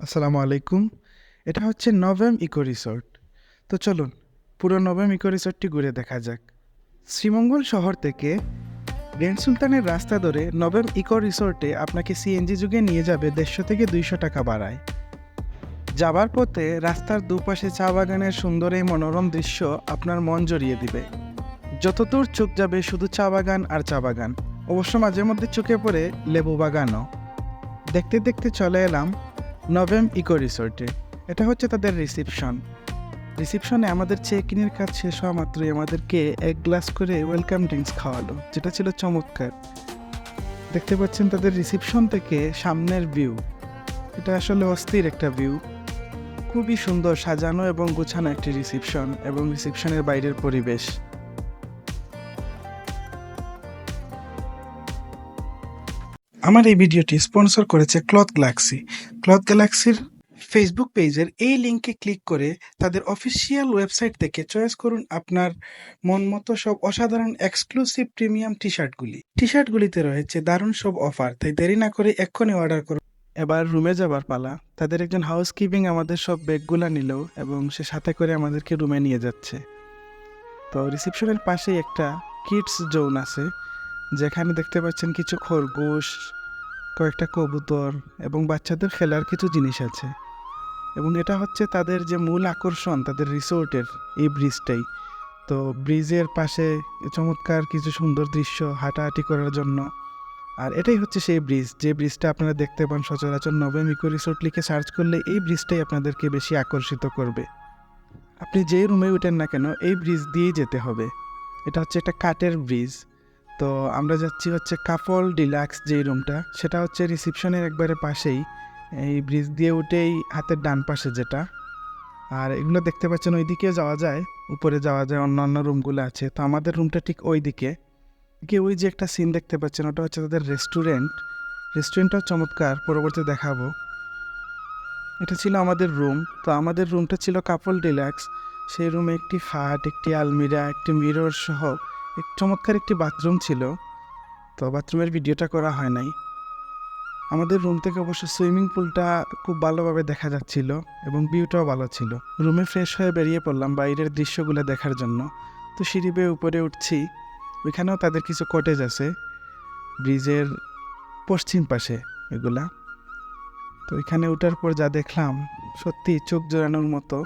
আসসালামু আলাইকুম। এটা হচ্ছে নভেম ইকো রিসোর্ট। তো চলুন, পুরো নভেম ইকো রিসোর্টটি ঘুরে দেখা যাক। শ্রীমঙ্গল শহর থেকে গ্র্যান্ড সুলতানের রাস্তা ধরে নভেম ইকো রিসোর্টে আপনাকে সিএনজি যুগে নিয়ে যাবে দেড়শো থেকে দুইশো টাকা বাড়ায় যাবার পথে রাস্তার দুপাশে চা বাগানের সুন্দর এই মনোরম দৃশ্য আপনার মন জড়িয়ে দিবে। যতদূর চোখ যাবে শুধু চা বাগান আর চা বাগান। অবশ্য মাঝে মধ্যে চোখে পড়ে লেবু বাগানও। দেখতে দেখতে চলে এলাম নভেম ইকো রিসোর্টে। এটা হচ্ছে তাদের রিসিপশন। রিসিপশনে আমাদের চেক ইনের কাজ শেষ হওয়া মাত্রই আমাদেরকে এক গ্লাস করে ওয়েলকাম ড্রিঙ্কস খাওয়ালো, যেটা ছিল চমৎকার। দেখতে পাচ্ছেন তাদের রিসিপশন থেকে সামনের ভিউ এটা আসলে অস্থির একটা ভিউ খুবই সুন্দর সাজানো এবং গোছানো একটি রিসিপশন এবং রিসিপশনের বাইরের পরিবেশ। আমার এই ভিডিওটি স্পন্সর করেছে ক্লথ গ্যালাক্সি। ক্লথ গ্যালাক্সির ফেসবুক পেজের এই লিঙ্কে ক্লিক করে তাদের অফিসিয়াল ওয়েবসাইট থেকে চয়েস করুন আপনার মন মতো সব অসাধারণ এক্সক্লুসিভ প্রিমিয়াম টি শার্টগুলি টি শার্টগুলিতে রয়েছে দারুণ সব অফার তাই দেরি না করে এক্ষুনি অর্ডার করুন। এবার রুমে যাবার পালা। তাদের একজন হাউসকিপিং আমাদের সব ব্যাগগুলা নিল এবং সে সাথে করে আমাদেরকে রুমে নিয়ে যাচ্ছে। তো রিসেপশনের পাশেই একটা কিডস জোন আছে। যেখানে দেখতে পাচ্ছেন কিছু খরগোশ, কয়েকটা কবুতর এবং বাচ্চাদের খেলার কিছু জিনিস আছে। এবং এটা হচ্ছে তাদের যে মূল আকর্ষণ, তাদের রিসোর্টের এই ব্রিজটাই। তো ব্রিজের পাশে চমৎকার কিছু সুন্দর দৃশ্য হাঁটাহাঁটি করার জন্য। আর এটাই হচ্ছে সেই ব্রিজ। যে ব্রিজটা আপনারা দেখতে পান সচরাচর নভেম ইকো রিসোর্ট লিখে সার্চ করলে এই ব্রিজটাই আপনাদেরকে বেশি আকর্ষিত করবে। আপনি যেই রুমে উঠেন না কেন, এই ব্রিজ দিয়েই যেতে হবে। এটা হচ্ছে একটা কাঠের ব্রিজ। তো আমরা যাচ্ছি হচ্ছে কাপল ডিলাক্স যেই রুমটা, সেটা হচ্ছে রিসিপশনের একবারে পাশেই। এই ব্রিজ দিয়ে উঠেই হাতের ডান পাশে যেটা। আর এগুলো দেখতে পাচ্ছেন ওই দিকে যাওয়া যায়, উপরে যাওয়া যায়, অন্যান্য রুমগুলো আছে। তো আমাদের রুমটা ঠিক ওই দিকে কি ওই যে একটা সিন দেখতে পাচ্ছেন, ওটা হচ্ছে তাদের রেস্টুরেন্ট। রেস্টুরেন্টটাও চমৎকার পরবর্তী দেখাবো। এটা ছিল আমাদের রুম। তো আমাদের রুমটা ছিল কাপল ডিলাক্স। সেই রুমে একটি খাট, একটি আলমিরা, একটি মিরর সহ এক চমৎকার একটি বাথরুম ছিল, তো বাথরুমের ভিডিওটা করা হয় নাই। আমাদের রুম থেকে অবশ্য সুইমিং পুলটা খুব ভালোভাবে দেখা যাচ্ছিল এবং ভিউটাও ভালো ছিল। রুমে ফ্রেশ হয়ে বেরিয়ে পড়লাম বাইরের দৃশ্যগুলো দেখার জন্য। তো সিঁড়ি বেয়ে উপরে উঠছি, ওইখানেও তাদের কিছু কটেজ আছে, ব্রিজের পশ্চিম পাশে এগুলা। তো এখানে ওঠার পর যা দেখলাম, সত্যি চোখ জোড়ানোর মতো।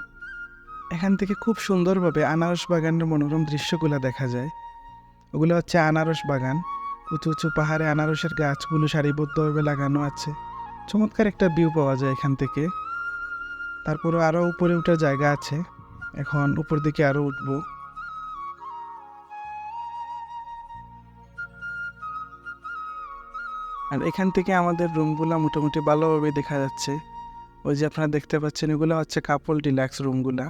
এখান থেকে খুব সুন্দরভাবে আনারস বাগানের মনোরম দৃশ্যগুলো দেখা যায়। ওগুলো হচ্ছে আনারস বাগান। উঁচু উঁচু পাহাড়ে আনারসের গাছগুলো সারিবদ্ধভাবে লাগানো আছে। চমৎকার একটা ভিউ পাওয়া যায় এখান থেকে। তারপরে আরও উপরে উঠার জায়গা আছে। এখন উপর দিকে আরও উঠবো। আর এখান থেকে আমাদের রুমগুলো মোটামুটি ভালোভাবে দেখা যাচ্ছে। ওই যে আপনারা দেখতে পাচ্ছেন, এগুলো হচ্ছে কাপল ডিলাক্স রুমগুলা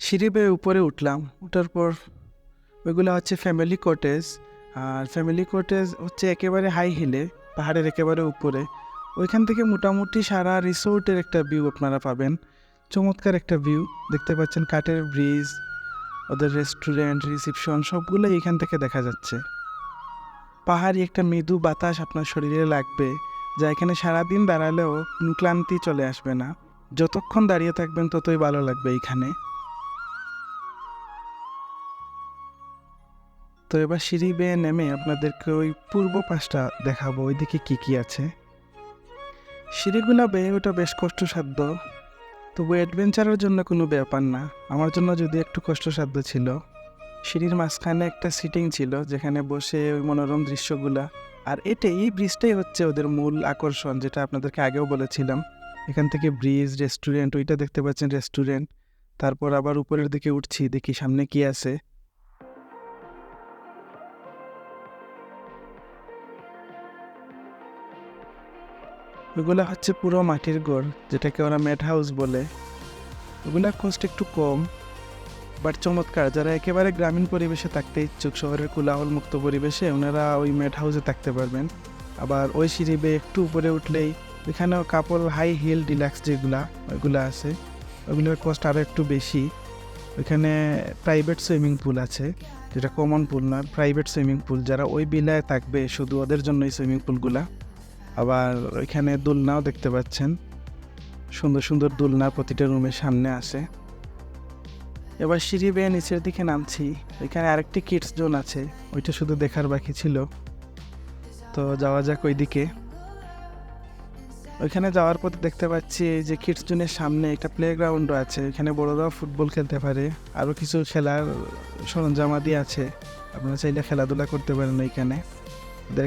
সিঁড়ি বেয়ে উপরে উঠলাম। উঠার পর ওইগুলো হচ্ছে ফ্যামিলি কটেজ আর ফ্যামিলি কটেজ হচ্ছে একেবারে হাই হিলে পাহাড়ের একেবারে উপরে। ওইখান থেকে মোটামুটি সারা রিসোর্টের একটা ভিউ আপনারা পাবেন। চমৎকার একটা ভিউ দেখতে পাচ্ছেন কাঠের ব্রিজ ওদের রেস্টুরেন্ট রিসিপশন সবগুলো এখান থেকে দেখা যাচ্ছে। পাহাড়ি একটা মৃদু বাতাস আপনার শরীরে লাগবে, যা এখানে সারাদিন দাঁড়ালেও ক্লান্তি চলে আসবে না। যতক্ষণ দাঁড়িয়ে থাকবেন ততই ভালো লাগবে এইখানে তো এবার সিঁড়ি বেয়ে নেমে আপনাদেরকে ওই পূর্ব পাশটা দেখাবো। ওইদিকে কি কি আছে? সিঁড়িগুলো বেয়ে ওটা বেশ কষ্টসাধ্য। তবু অ্যাডভেঞ্চারের জন্য কোনো ব্যাপার না। আমার জন্য যদি একটু কষ্টসাধ্য ছিল। সিঁড়ির মাঝখানে একটা সিটিং ছিল, যেখানে বসে ওই মনোরম দৃশ্যগুলা। আর এটাই, এই ব্রিজটাই হচ্ছে ওদের মূল আকর্ষণ, যেটা আপনাদেরকে আগেও বলেছিলাম। এখান থেকে ব্রিজ, রেস্টুরেন্ট, ওইটা দেখতে পাচ্ছেন রেস্টুরেন্ট। তারপর আবার উপরের দিকে উঠছি, দেখি সামনে কি আছে। ওইগুলা হচ্ছে পুরো মাটির ঘর যেটাকে ওরা ম্যাট হাউস বলে। ওগুলা কষ্ট একটু কম বাট চমৎকার। যারা একেবারে গ্রামীণ পরিবেশে থাকতে ইচ্ছুক, শহরের কোলাহল মুক্ত পরিবেশে, ওনারা ওই ম্যাট হাউসে থাকতে পারবেন। আবার ওই সিঁড়ি বেয়ে একটু উপরে উঠলেই, ওইখানেও কাপড় হাই হিল ডিলাক্স যেগুলা, ওইগুলো আছে। ওইগুলোর কস্ট আরও একটু বেশি। ওইখানে প্রাইভেট সুইমিং পুল আছে, যেটা কমন পুল না প্রাইভেট সুইমিং পুল যারা ওই বিলায় থাকবে, শুধু ওদের জন্য এই সুইমিং পুলগুলা আবার ওইখানে দোলনাও দেখতে পাচ্ছেন। সুন্দর সুন্দর দোলনা প্রতিটা রুমের সামনে আসে এবার সিঁড়ি বেয়ে নিচের দিকে নামছি। ওইখানে আরেকটি কিডস জোন আছে। ওইটা শুধু দেখার বাকি ছিল। তো যাওয়া যাক ওইদিকে। ওইখানে যাওয়ার পথে দেখতে পাচ্ছি যে কিডস জোনের সামনে একটা প্লে গ্রাউন্ডও আছে। ওইখানে বড়রাও ফুটবল খেলতে পারে। আরও কিছু খেলার সরঞ্জামাদি আছে। আপনারা চাইলে খেলাধুলা করতে পারেন ওইখানে।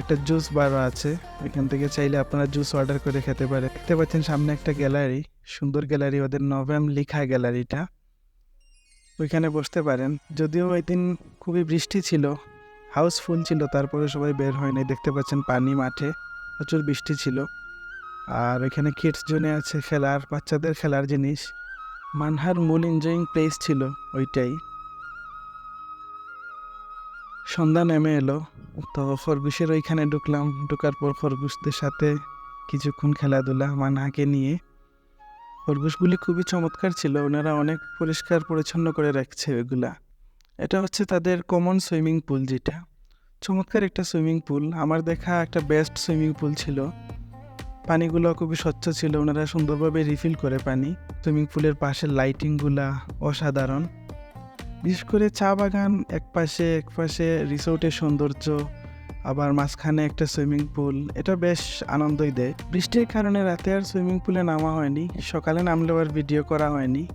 একটা জুস বারও আছে। ওইখান থেকে চাইলে আপনারা জুস অর্ডার করে খেতে পারে দেখতে পাচ্ছেন সামনে একটা গ্যালারি সুন্দর গ্যালারি ওদের নভেম লিখা গ্যালারিটা ওইখানে বসতে পারেন। যদিও ওই দিন খুবই বৃষ্টি ছিল হাউসফুল ছিল, তারপরে সবাই বের হয় নাই। দেখতে পাচ্ছেন পানি মাঠে, প্রচুর বৃষ্টি ছিল। আর এখানে কিডস জোনে আছে, খেলার, বাচ্চাদের খেলার জিনিস। মানহার মূল এনজয়িং প্লেস ছিল ওইটাই। সন্ধ্যা নেমে এলো। তো খরগোশের ওইখানে ঢুকলাম। ঢোকার পর খরগোশদের সাথে কিছুক্ষণ খেলাধুলা মানহাকে নিয়ে। খরগোশগুলি খুবই চমৎকার ছিল। ওনারা অনেক পরিষ্কার, পরিচ্ছন্ন করে রাখছে ওইগুলা। এটা হচ্ছে তাদের কমন সুইমিং পুল যেটা। চমৎকার একটা সুইমিং পুল আমার দেখা একটা বেস্ট সুইমিং পুল ছিল। পানিগুলো খুবই স্বচ্ছ ছিল। ওনারা সুন্দরভাবে রিফিল করে পানি। সুইমিং পুলের পাশের লাইটিংগুলা অসাধারণ। বিশেষ করে চা বাগান, এক পাশে এক পাশে রিসোর্টের সৌন্দর্য, আবার মাঝখানে একটা সুইমিং পুল, এটা বেশ আনন্দই দেয়। বৃষ্টির কারণে রাতে আর সুইমিং পুলে নামা হয়নি, সকালে নামলেও আর ভিডিও করা হয়নি।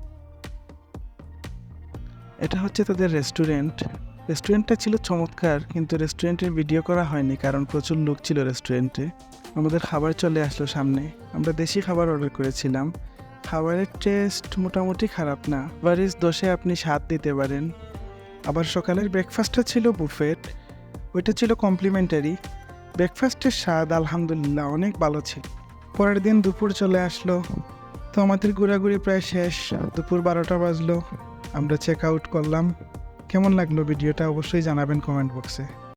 এটা হচ্ছে তাদের রেস্টুরেন্ট। রেস্টুরেন্টটা ছিল চমৎকার, কিন্তু রেস্টুরেন্টের ভিডিও করা হয়নি, কারণ প্রচুর লোক ছিল রেস্টুরেন্টে। আমাদের খাবার চলে আসলো সামনে। আমরা দেশি খাবার অর্ডার করেছিলাম। খাবারের টেস্ট মোটামুটি খারাপ না। বারিস দশে আপনি স্বাদ দিতে পারেন। আবার সকালের ব্রেকফাস্টটা ছিল বুফেট ওইটা ছিল কমপ্লিমেন্টারি ব্রেকফাস্টের স্বাদ আলহামদুলিল্লাহ অনেক ভালো ছিল। পরের দিন দুপুর চলে আসলো। তো আমাদের ঘোরাঘুরি প্রায় শেষ। দুপুর বারোটা বাজলো। আমরা চেক আউট করলাম। কেমন লাগল ভিডিওটা অবশ্যই জানাবেন কমেন্ট বক্সে